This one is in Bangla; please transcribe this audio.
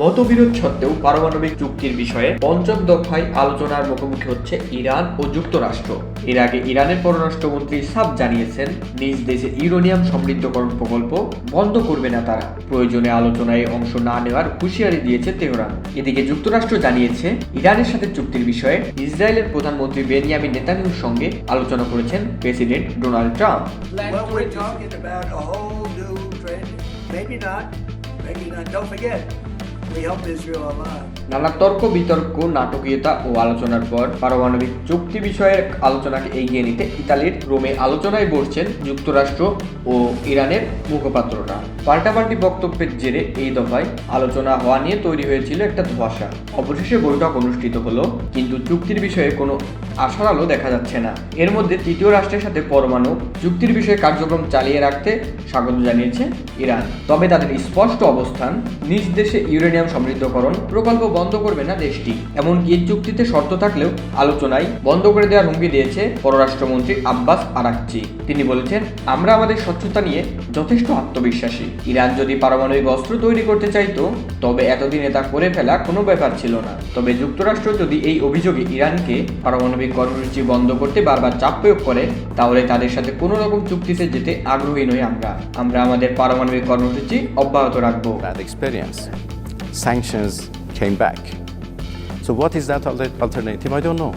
মতবিরোধ সত্ত্বেও পারমাণবিক চুক্তির বিষয়ে পঞ্চম দফায় আলোচনার মুখোমুখি হচ্ছে ইরান ও যুক্তরাষ্ট্র এর আগে ইরানের পররাষ্ট্রমন্ত্রী সাব জানিয়েছেন নিজ দেশে ইউরেনিয়াম সমৃদ্ধকরণ প্রকল্প বন্ধ করবে না তারা প্রয়োজনে আলোচনায় অংশ না নেওয়ার হুঁশিয়ারি দিয়েছে তেহরান এদিকে যুক্তরাষ্ট্র জানিয়েছে ইরানের সাথে চুক্তির বিষয়ে ইসরায়েলের প্রধানমন্ত্রী বেনিয়ামিন নেতানিয়াহুর সঙ্গে আলোচনা করেছেন president Donald Trump. Maybe not. Maybe not. Don't forget, নানা তর্ক, বিতর্ক, নাটকীয়তা ও আলোচনার পর পারমাণবিক চুক্তি বিষয়ে আলোচনাকে এগিয়ে নিতে ইতালির রোমে আলোচনায় বসছেন যুক্তরাষ্ট্র ও ইরানের মুখপাত্ররা। পাল্টাপাল্টি বক্তব্যের জেরে এই দফায় আলোচনা হওয়া নিয়ে তৈরি হয়েছিল একটা ধোঁয়াশা। অবশেষে বৈঠক অনুষ্ঠিত হলো, কিন্তু চুক্তির বিষয়ে কোনো আশার আলো দেখা যাচ্ছে না। এর মধ্যে তৃতীয় রাষ্ট্রের সাথে পরমাণু চুক্তির বিষয়ে কার্যক্রম চালিয়ে রাখতে স্বাগত জানিয়েছে ইরান। তবে তাদের স্পষ্ট অবস্থান, নিজ দেশে ইউরেনিয়াম সমৃদ্ধকরণ প্রকল্প বন্ধ করবে না দেশটি। এমনকি চুক্তিতে শর্ত থাকলেও আলোচনায় বন্ধ করে দেওয়ার হুমকি দিয়েছে পররাষ্ট্রমন্ত্রী আব্বাস আরাকচি। তিনি বলেছেন, আমরা আমাদের স্বচ্ছতা নিয়ে যথেষ্ট আত্মবিশ্বাসী। ইরান যদি পারমাণবিক অস্ত্র তৈরি করতে চাইতো, তবে এতদিনে তা করে ফেলা কোনো ব্যাপার ছিল না। তবে যুক্তরাষ্ট্র যদি এই অভিযোগে ইরানকে পারমাণবিক কর্মসূচি বন্ধ করতে বারবার চাপ প্রয়োগ করে, তাহলে তাদের সাথে কোনো রকম চুক্তিতে যেতে আগ্রহী নই আমরা। আমরা আমাদের পারমাণবিক কর্মসূচি অব্যাহত রাখব. Sanctions came back. So, what is that alternative? I don't know.